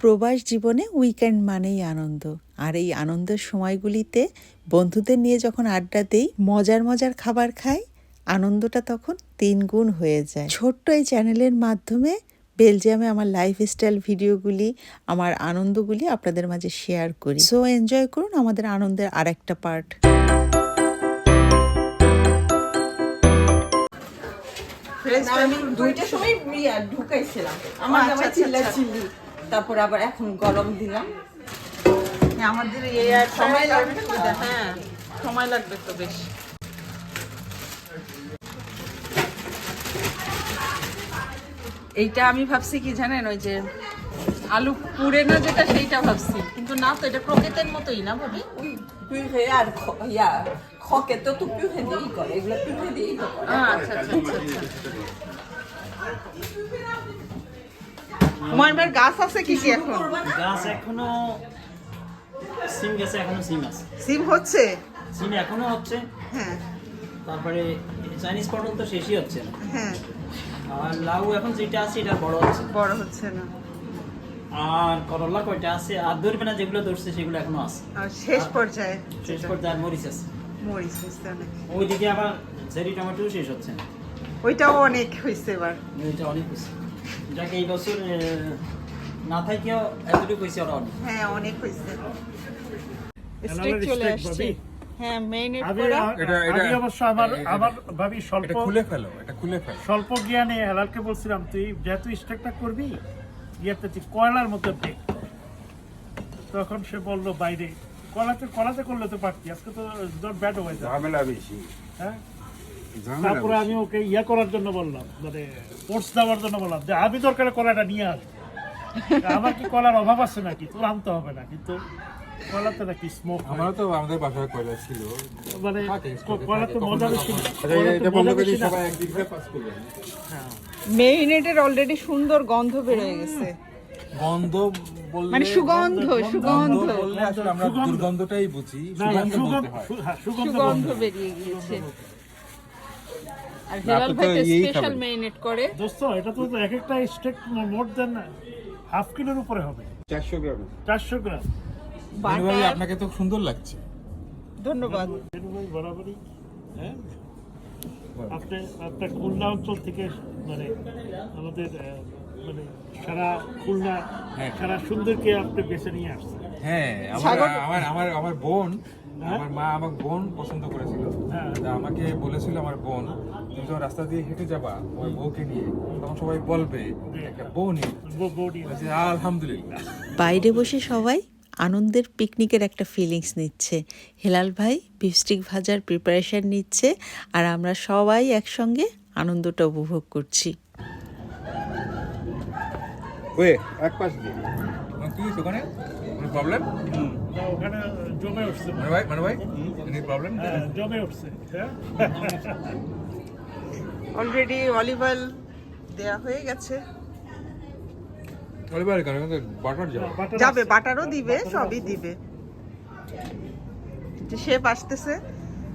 প্রবাস জীবনে উইকেন্ড মানেই আনন্দ। আর এই আনন্দের সময়গুলিতে বন্ধুদের নিয়ে যখন আড্ডা দেই মজার মজার খাবার খাই আনন্দটা তখন তিন গুণ হয়ে যায়। ছোট্ট এই চ্যানেলের মাধ্যমে বেলজিয়ামে আমার লাইফস্টাইল ভিডিওগুলি আমার আনন্দগুলি আপনাদের মাঝে শেয়ার করি। সো এনজয় করুন আমাদের আনন্দের আরেকটা পার্ট না, আমি দুইটার সময় ঢুকাইছিলাম। আমার আচ্ছা, জামাই আচ্ছা, চিল্লা আচ্ছা। চিল্লি তারপর আবার এখন গরম দিলাম। আমাদের এই আর সময় লাগবে হ্যাঁ সময় লাগবে তো বেশ। এইটা আমি ভাবছি কি জানেন ওই যে আলু পুড়ে না যেটা সেইটা ভাবছি। কিন্তু না তো এটা ক্রোকেতের মতোই না ভাবি? পিউরে আর ইয়া খকে তো তো পিউরে দিয়েই করে এগুলো পিউরে দিয়েই করে। আচ্ছা আচ্ছা আচ্ছা। হুমায়ুনের গাছ আছে কি কি এখন? গাছ এখনও সিম গেছে এখনও সিম আছে। সিম হচ্ছে? সিম এখনও হচ্ছে। হ্যাঁ। তারপরে চাইনিজ পটল তো শেষই হচ্ছে না। হ্যাঁ। আর লাউ এখন যেটা আছে এটা বড় হচ্ছে। বড় হচ্ছে না। আর করলা কয়টা আছে? আর ধরবে না যেগুলো ধরছে সেগুলো এখনও আছে। আর শেষ পর্যায়ে শেষ পর্যায়ে আর মরিচ আছে। মরিচ অনেক। ওইদিকে আবার চেরি টমেটো শেষ হচ্ছে না। ওইটাও অনেক হয়েছে এবার। ওইটা অনেক হয়েছে। যাকে এই বছর না থাকিও এতটুকু হয়েছে ওরা অনেক। হ্যাঁ অনেক হয়েছে স্টিক চলে আসছে। হ্যাঁ মেইনেট করা এটা- এটা- অবশ্য আমার আমার ভাবি স্বল্প এটা খুলে ফেলো এটা খুলে ফেলো। স্বল্প জ্ঞানে হেলালকে বলছিলাম তুই যেহেতু স্টেকটা করবি ইয়েতে তুই কয়লার মতো দে। তখন সে বলল বাইরে কলাতে কলাতে করলে তো পারতি আজকে তো নট ব্যাড হয়ে যায় ঝামেলা বেশি। হ্যাঁ? তারপরে আমি ওকে ইয়া করার জন্য বললাম মানে পোর্টস দেওয়ার জন্য বললাম যে আমি দরকারে কলাটা নিয়ে আসব আমার কি কলার অভাব আছে নাকি? তোর আনতে হবে না কিন্তু কলাতে নাকি স্মোক আমারও তো আমাদের বাসায় কয়লা ছিল। মানে মজা। আচ্ছা। সবাই একদিক পাস করবে। হ্যাঁ। মেরিনেটের অলরেডি সুন্দর গন্ধ বের গেছে। গন্ধ মানে সুগন্ধ সুগন্ধ। বললে আসলে আমরা দুর্গন্ধটাই বুঝি। না, না, সুগন্ধ সুগন্ধ বলতে হয়। সুগন্ধ সুগন্ধ গন্ধ। বেরিয়ে গিয়েছে। আর না, হেলাল ভাই স্পেশাল মেরিনেট করে। দোস্ত এটা তো এক একটা স্টেক মোর দেন হাফ কিলোর উপরে হবে। চারশো গ্রাম। চারশো গ্রাম। ভাই বাটার আপনাকে তো সুন্দর লাগছে। ধন্যবাদ। ভাই বরাবরই। হ্যাঁ? আপনি আপনার খুলনা অঞ্চল থেকে মানে আমাদের মানে সারা খুলনা হ্যাঁ। সারা সুন্দরকে আপনি বেছে নিয়ে আসছেন। হ্যাঁ আমার আমার আমার আমার বোন হ্যাঁ? আমার মা আমার বোন পছন্দ করেছিল। হ্যাঁ। আমাকে বলেছিল আমার বোন তুমি যখন রাস্তা দিয়ে হেঁটে যাবা আমার বউকে নিয়ে তখন সবাই বলবে একটা বউ নিয়ে আলহামদুলিল্লাহ। বাইরে বসে সবাই আনন্দের পিকনিকের একটা ফিলিংস নিচ্ছে। হেলাল ভাই বিফস্টিক ভাজার প্রিপারেশন নিচ্ছে আর আমরা সবাই একসঙ্গে আনন্দটা উপভোগ করছি। ওয়ে এক পাশ দিয়ে। কি হয়েছে ওখানে? কোনো প্রবলেম ওখানে জমে উঠছে। মানে ভাই মানে ভাই প্রবলেম হ্যাঁ জমে উঠছে। হ্যাঁ? অলরেডি অলিভ অয়েল দেয়া হয়ে গেছে অলিভার কেন বাটার যাবে বাটার যাবে। বাটারও দিবে সবই দিবে যে শেপ আসতেছে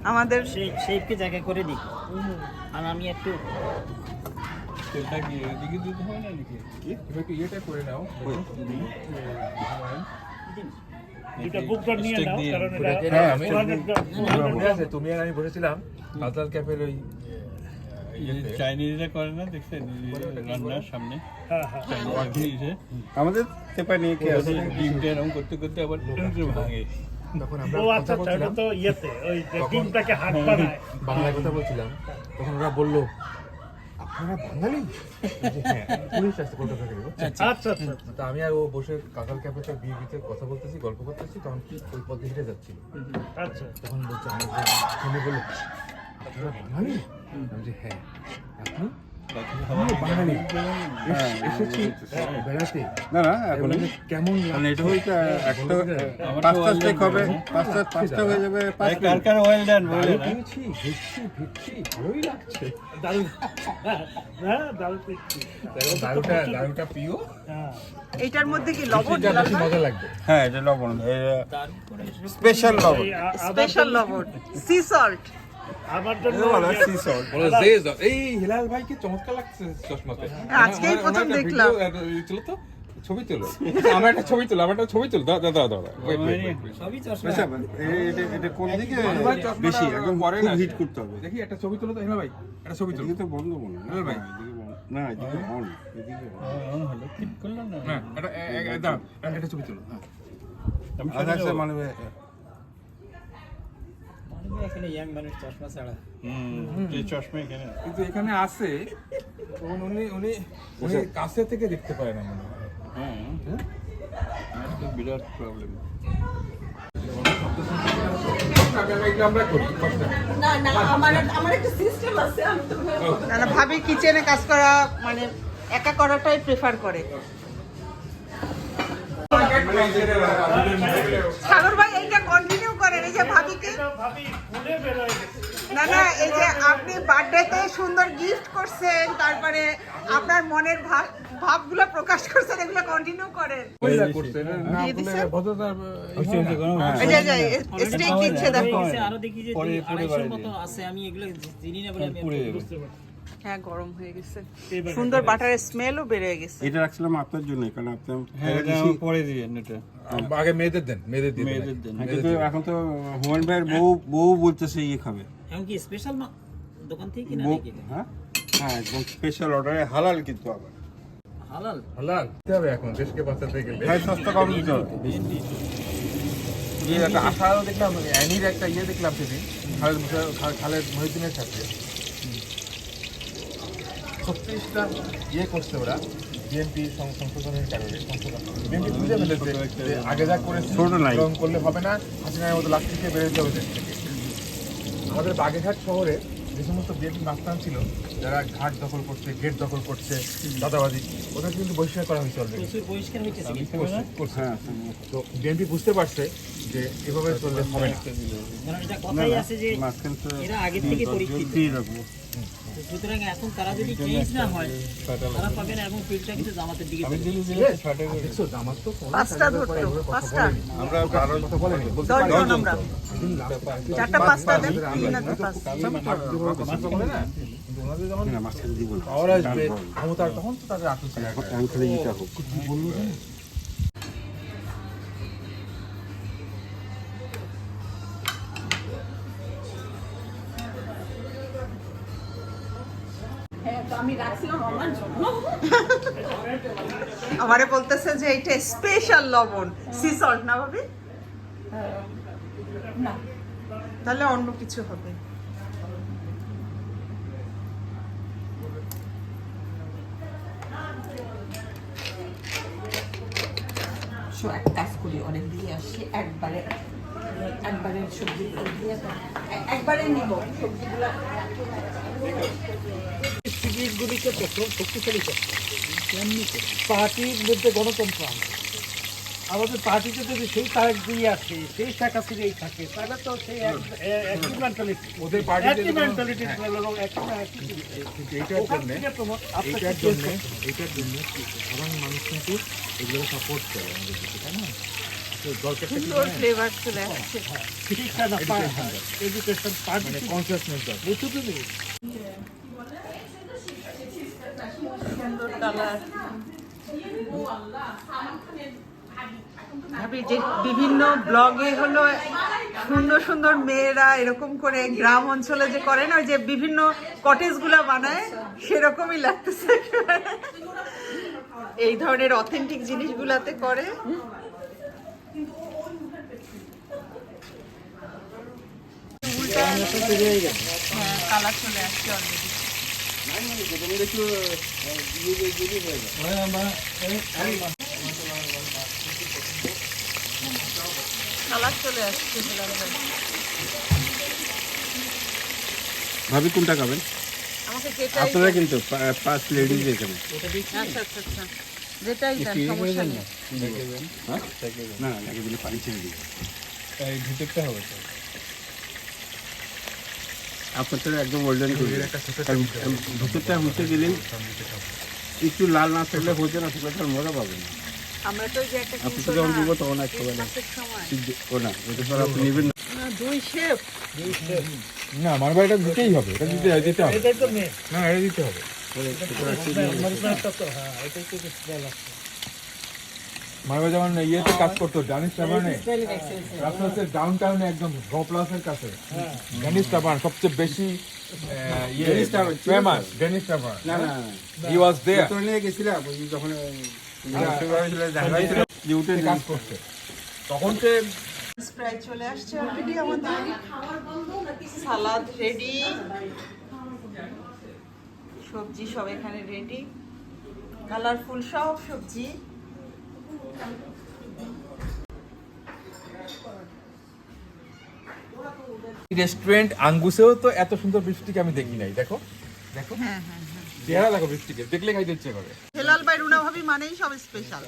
আমাদের শেপকে জায়গা করে দিই আর আমি একটু তেলটা কি এদিকে দিতে হয় না নাকি কি তুমি করে নাও দুইটা বুকটা নিয়ে নাও কারণ এটা হ্যাঁ, আমি- 400 গ্রাম- 400 মনে গ্রাম। আছে তুমি আর আমি বসেছিলাম কালচার ক্যাফের ওই। চাইনিজরা করে না দেখছেন রান্নার সামনে। হ্যাঁ, হ্যাঁ। আমাদের চেপা নিয়ে কে আছে? ডিমটা এরকম করতে করতে আবার ভাঙে। তখন আমরা ও আচ্ছা কথা আচ্ছা বলছিলাম। তো ইয়েতে ওই যে তখন- ডিমটাকে হাত বানায় বাংলায় কথা বলছিলাম। তখন ওরা বলল আপনারা বাঙালি? হ্যাঁ পুলিশ আসছে কলকাতা থেকে আচ্ছা আচ্ছা তা আমি আর ও বসে কাকাল ক্যাফেতে বিয়ে বিতে কথা বলতেছি গল্প করতেছি তখন ওই পথে হেঁটে যাচ্ছিল। আচ্ছা। তখন বলছে আমি ফোনে বলল আপনারা বাঙালি আমি বলছি হ্যাঁ আপনি বাঙালি এসেছি বেড়াতে না না এখন কেমন মানে এটা হইতে একটা পাঁচটা স্টেক হবে পাঁচটা পাঁচটা হয়ে যাবে পাঁচ কার কার অয়েল বলে দারু না পেয়েছি ভিজছি ভিজছি ভালোই লাগছে দারুণ হ্যাঁ দারুণ দেখছি দারুটা দারুটা পিও হ্যাঁ মধ্যে কি লবণ? বেশি মজা লাগবে হ্যাঁ এটা লবণ। স্পেশাল লবণ। স্পেশাল লবণ। Sea salt. আমার জন্য এই হিলাল চমৎকার লাগছে চশমাতে। আজকেই প্রথম দেখলাম। ছিল তো ছবি তোলো। আমার একটা ছবি তোলো আমার একটা ছবি তোলো। দাও দাও দাও এটা কোন দিকে? বেশি একদম পরে না। হিট করতে হবে। দেখি একটা ছবি তোলো তো হেমা ভাই। একটা ছবি তোলো। তো বন্ধ মনে হয়। হ্যাঁ ভাই। না, এদিকে বন্ধ। না এদিকে অন এদিকে অন হলো। ঠিক করলাম না? হ্যাঁ একটা দাও ছবি তোলো হ্যাঁ। আচ্ছা আচ্ছা মানে এখানে ইয়াং মানুষ চশমা ছাড়া। হুম এই চশমা এখানে। কিন্তু এখানে আছে। তখন উনি উনি উনি কাছে থেকে দেখতে পারে না মনে হয়। হ্যাঁ। বিরাট প্রবলেম এগুলো আমরা করি কষ্ট না না আমার আমার একটা সিস্টেম আছে আমি তো না না ভাবি কিচেনে কাজ করা মানে একা করাটাই প্রেফার করে। সাগর ভাই এইটা কন্টিনিউ করেন এই যে ভাবিকে? ভাবি ফুলে বেরোয় গেছে না না এই যে আপনি বার্থডেতে সুন্দর গিফট করছেন তারপরে আপনার মনের ভাব ভাবগুলো প্রকাশ করছেন এগুলো কন্টিনিউ করেন। স্টেক দিচ্ছে দেখো। আরও দেখি যে পরে- পরে আড়াইশোর বাড়ি মতো দিয়ে। আছে আমি এগুলো চিনি না বলে আমি বুঝতে পারছি। হ্যাঁ গরম হয়ে গেছে। সুন্দর বাটারের স্মেলও বেড়ে গেছে। এটা রাখছিলাম আপনার জন্য কারণ আপনি হ্যাঁ পরে দিয়ে এটা। আগে মেয়েদের দেন মেয়েদের দিয়ে মেয়েদের দেন এখন তো ভাইয়ের বউ বউ বলতেছে ইয়ে খাবে। এমনকি স্পেশাল দোকান থেকে কিনা নাকি হ্যাঁ? হ্যাঁ একদম স্পেশাল অর্ডারে হালাল কিন্তু আবার। হালাল? হালাল। দিতে হবে এখন দেশকে বাঁচাতে গেলে। ভাই সস্তা কম দিতে হবে। একটা আশাও দেখলাম অ্যানির একটা ইয়ে দেখলাম সেদিন খালেদ খালেদ মহিউদ্দিনের সাথে। ছত্রিশটা ইয়ে করছে ওরা বিএনপি সংশোধনের কারণে সংশোধন বিএনপি বুঝে ফেলেছে যে আগে যা নাই। এরকম করলে হবে না হাসিনার মতো লাখ থেকে বেরোতে হবে। দেশ থেকে আমাদের বাগেরহাট শহরে যে সমস্ত বিএনপি মাস্তান ছিল যারা ঘাট দখল করছে গেট দখল করছে দাদাবাজি ওদের কিন্তু বহিষ্কার করা হয়েছে অলরেডি প্রচুর হ্যাঁ তো বিএনপি বুঝতে পারছে যে এভাবে চললে হবে না। সুতরাং এখন তারা যদি চেঞ্জ না হয় তারা পাবে না এবং ফিল্ডটা কিন্তু জামাতের দিকে আমি যাবে। দিলে দিলে ছটা করে দেখছ জামাত তো পাঁচটা ধরতো, ব্যাপারে এভাবে কথা পাঁচটা। আমরা বারো কথা বলেনি। বলতে পারি জন আমরা। চারটা পাঁচটা দেন তিন আর পাঁচ। কথা বলে না যখন না মাঝখান দিব না পাওয়ার আসবে। ক্ষমতা তখন তো তাদের আসল ছিল এখন বলল আমার বলতেছে যে এটা স্পেশাল লবণ। সি সল্ট না ভাবি? না। তাহলে অন্য কিছু হবে। এক কাজ করি অনেক দিয়ে আসি একবারে একবারে সবজিগুলো দিয়ে একবারে নিব। সবজিগুলো শিবিরগুলিকে প্রথম শক্তিশালী করতে পার্টির মধ্যে গণতন্ত্র আনতে আমাদের পার্টিতে যদি সেই তারেক দিয়ে আছে সেই শেখ হাসিনাই থাকে তাহলে তো সেই একই মেন্টালিটি ওদের একই মেন্টালিটি একই এইটার জন্য থেকে তোমার আপনাকে এইটার জন্য এইটার জন্য সাধারণ মানুষ কিন্তু এগুলো সাপোর্ট করে আমাদের দেশে তাই না? তো দরকারটা কি সুন্দর জানেন? ফ্লেভার চলে আসছে। শিক্ষা না এডুকেশন পার্টি কনসিয়াসনেস দরকার। তুমি সুন্দর কালার। যে বিভিন্ন ব্লগে হলো সুন্দর সুন্দর মেয়েরা এরকম করে গ্রাম অঞ্চলে যে করে না ওই যে বিভিন্ন কটেজগুলা বানায় সেরকমই লাগতেছে। এই ধরনের অথেন্টিক জিনিসগুলাতে করে। হ্যাঁ কালার চলে আসছে অলরেডি ভাবি কোনটা খাবেন? আমাকে আপনারা কিন্তু পাঁচ লেডিজ এখানে। আচ্ছা আচ্ছা আচ্ছা। যেটাই সমস্যা নেই। হ্যাঁ? না দিলে পানি ছেড়ে দিই এই ভিতরটা হবে তো আপনারটা একদম গোল্ডেন করে ভিতরটা মুছে দিলেন। একটু লাল না থাকলে হচ্ছে না থাকলে তার মজা পাবেন না। আমরা তো আপনি যখন দিব তখন ক্রিসমাসের ও না আপনি নেবেন না। না, দুই শেফ না আমার বাড়িটা দিতেই হবে এটা দিতে দিতে হবে। এটাই তো মেয়ে না এটা দিতে হবে। হ্যাঁ এটাই তো স্মেল আছে মানবা যেমন ইয়েতে কাজ করতো ডানিস টাবানে রাজশাহীর ডাউন টাউনে একদম প্লাসের কাছে। ডেনিস টাবান সবচেয়ে বেশি ইয়ে ডেনিস টাবান, ঠিক আছে? ফেমাস ডেনিস টাবান না না হি ওয়াজ দেয়ার তো নিয়ে গেছিলাম যখন ফেব্রুয়ারি ছিল দেখা হয়েছিল। যে উঠে কাজ করতে তখন প্রায় চলে আসছে অলরেডি আমাদের। সালাদ রেডি সবজি সব এখানে রেডি কালারফুল সব সবজি। রেস্টুরেন্ট আঙ্গুসেও তো এত সুন্দর বৃষ্টিকে আমি দেখি নাই দেখো। দেখো। চেহারা দেখো বৃষ্টিকে দেখলে খাইতে ইচ্ছে করে। হেলাল বাই রুনা ভাবি মানেই সব স্পেশাল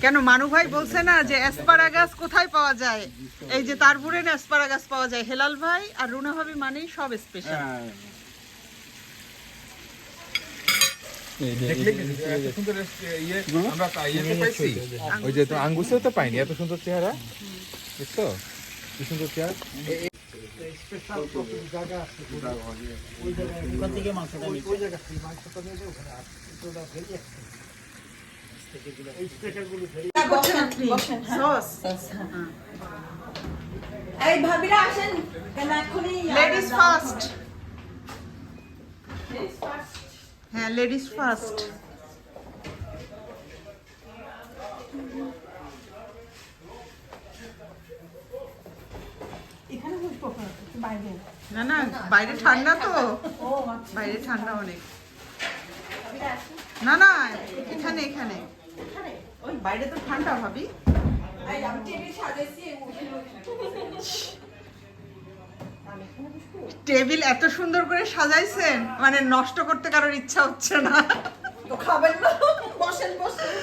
কেন মানু ভাই বলছে না যে অ্যাসপারাগাস কোথায় পাওয়া যায়? এই যে তারপুরে অ্যাসপারাগাস পাওয়া যায়। হেলাল ভাই আর রুনা ভাবি মানেই সব স্পেশাল দেখলে কি এত সুন্দর রেস্ট- ইয়ে আমরা কা- ইয়েতে পাইছি ওই যে তো আঙ্গুসেও তো পাইনি এত সুন্দর চেহারা। বুঝছ কি সুন্দর চেহারা? এই ভাবিরা আসেন। কেন এখনই লেডিস ফার্স্ট হ্যাঁ লেডিস ফার্স্ট না না বাইরে ঠান্ডা তো। বাইরে ঠান্ডা অনেক। না না এখানে এখানে। ওই বাইরে তো ঠান্ডা ভাবি। আমি সাজাইছি টেবিল এত সুন্দর করে সাজাইছেন মানে নষ্ট করতে কারোর ইচ্ছা হচ্ছে না। খাবেন না। বসেন বসেন।